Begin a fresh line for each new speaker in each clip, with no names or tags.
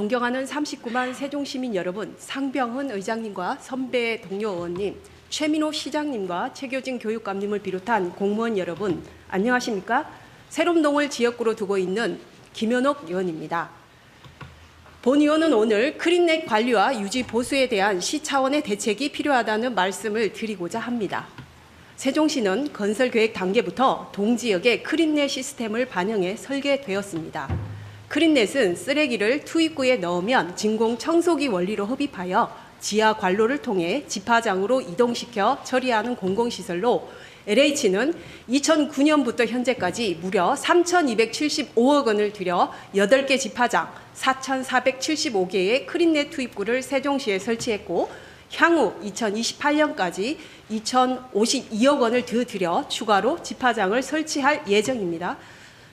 존경하는 39만 세종시민 여러분, 상병헌 의장님과 선배 동료 의원님, 최민호 시장님과 최교진 교육감님을 비롯한 공무원 여러분, 안녕하십니까? 새롬동을 지역구로 두고 있는 김현옥 의원입니다. 본 의원은 오늘 크린넷 관리와 유지 보수에 대한 시 차원의 대책이 필요하다는 말씀을 드리고자 합니다. 세종시는 건설 계획 단계부터 동지역에 크린넷 시스템을 반영해 설계되었습니다. 크린넷은 쓰레기를 투입구에 넣으면 진공 청소기 원리로 흡입하여 지하 관로를 통해 집화장으로 이동시켜 처리하는 공공시설로 LH는 2009년부터 현재까지 무려 3,275억 원을 들여 8개 집화장 4,475개의 크린넷 투입구를 세종시에 설치했고 향후 2028년까지 2,052억 원을 더 들여 추가로 집화장을 설치할 예정입니다.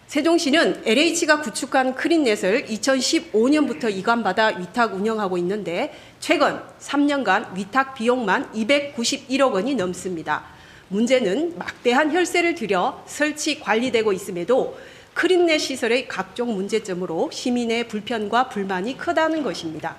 세종시는 LH가 구축한 크린넷을 2015년부터 이관받아 위탁 운영하고 있는데 최근 3년간 위탁 비용만 291억 원이 넘습니다. 문제는 막대한 혈세를 들여 설치 관리되고 있음에도 크린넷 시설의 각종 문제점으로 시민의 불편과 불만이 크다는 것입니다.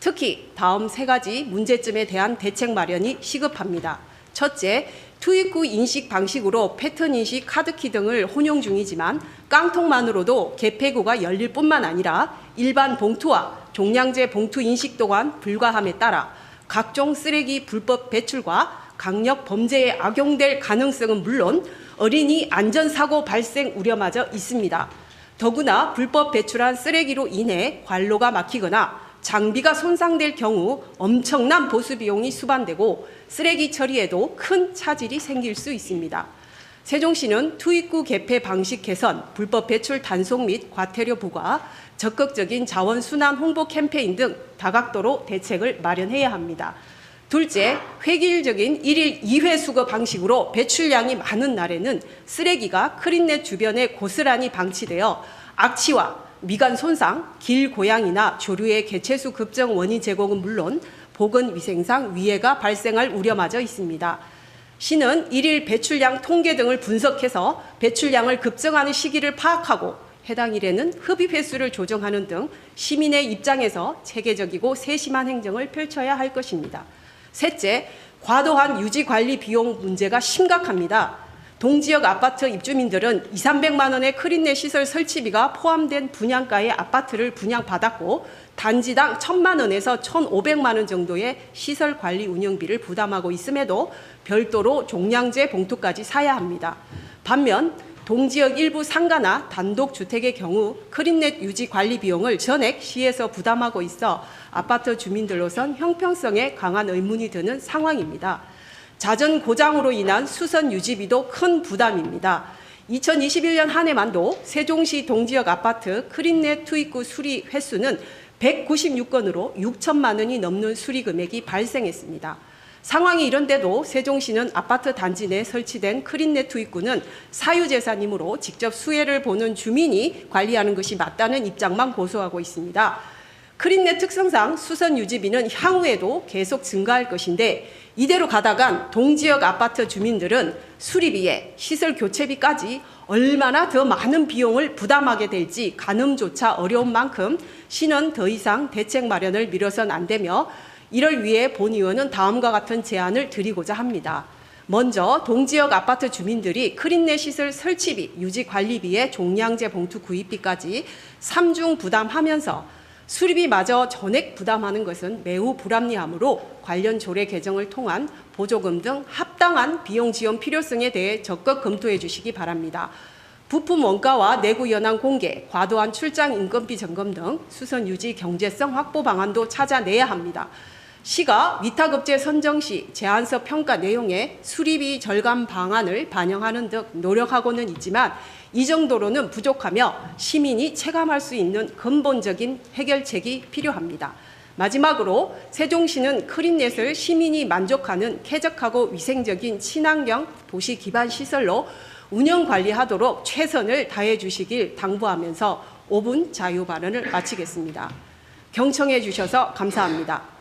특히 다음 세 가지 문제점에 대한 대책 마련이 시급합니다. 첫째, 투입구 인식 방식으로 패턴 인식 카드키 등을 혼용 중이지만 깡통만으로도 개폐구가 열릴 뿐만 아니라 일반 봉투와 종량제 봉투 인식 또한 불가함에 따라 각종 쓰레기 불법 배출과 강력 범죄에 악용될 가능성은 물론 어린이 안전사고 발생 우려마저 있습니다. 더구나 불법 배출한 쓰레기로 인해 관로가 막히거나 장비가 손상될 경우 엄청난 보수 비용이 수반되고 쓰레기 처리에도 큰 차질이 생길 수 있습니다. 세종시는 투입구 개폐 방식 개선, 불법 배출 단속 및 과태료 부과, 적극적인 자원 순환 홍보 캠페인 등 다각도로 대책을 마련해야 합니다. 둘째, 획일적인 일일 2회 수거 방식으로 배출량이 많은 날에는 쓰레기가 크린넷 주변에 고스란히 방치되어 악취와 미간 손상, 길 고양이나 조류의 개체수 급증 원인 제공은 물론 보건 위생상 위해가 발생할 우려마저 있습니다. 시는 일일 배출량 통계 등을 분석해서 배출량을 급증하는 시기를 파악하고 해당 일에는 흡입 횟수를 조정하는 등 시민의 입장에서 체계적이고 세심한 행정을 펼쳐야 할 것입니다. 셋째, 과도한 유지 관리 비용 문제가 심각합니다. 동지역 아파트 입주민들은 2, 300만 원의 크린넷 시설 설치비가 포함된 분양가의 아파트를 분양받았고 단지당 1천만 원에서 1,500만 원 정도의 시설 관리 운영비를 부담하고 있음에도 별도로 종량제 봉투까지 사야 합니다. 반면 동지역 일부 상가나 단독 주택의 경우 크린넷 유지 관리 비용을 전액 시에서 부담하고 있어 아파트 주민들로선 형평성에 강한 의문이 드는 상황입니다. 자전 고장으로 인한 수선 유지비도 큰 부담입니다. 2021년 한 해만도 세종시 동지역 아파트 크린넷 투입구 수리 횟수는 196건으로 6천만 원이 넘는 수리 금액이 발생했습니다. 상황이 이런데도 세종시는 아파트 단지 내 설치된 크린넷 투입구는 사유재산이므로 직접 수혜를 보는 주민이 관리하는 것이 맞다는 입장만 고수하고 있습니다. 크린넷 특성상 수선 유지비는 향후에도 계속 증가할 것인데 이대로 가다간 동지역 아파트 주민들은 수리비에 시설 교체비까지 얼마나 더 많은 비용을 부담하게 될지 가늠조차 어려운 만큼 시는 더 이상 대책 마련을 미뤄선 안 되며 이를 위해 본 의원은 다음과 같은 제안을 드리고자 합니다. 먼저 동지역 아파트 주민들이 크린넷 시설 설치비, 유지 관리비에 종량제 봉투 구입비까지 삼중 부담하면서 수리비마저 전액 부담하는 것은 매우 불합리하므로 관련 조례 개정을 통한 보조금 등 합당한 비용 지원 필요성에 대해 적극 검토해 주시기 바랍니다. 부품 원가와 내구 연한 공개, 과도한 출장 인건비 점검 등 수선 유지 경제성 확보 방안도 찾아내야 합니다. 시가 위탁업체 선정 시 제안서 평가 내용에 수리비 절감 방안을 반영하는 등 노력하고는 있지만 이 정도로는 부족하며 시민이 체감할 수 있는 근본적인 해결책이 필요합니다. 마지막으로 세종시는 크린넷을 시민이 만족하는 쾌적하고 위생적인 친환경 도시 기반 시설로 운영 관리하도록 최선을 다해 주시길 당부하면서 5분 자유 발언을 마치겠습니다. 경청해 주셔서 감사합니다.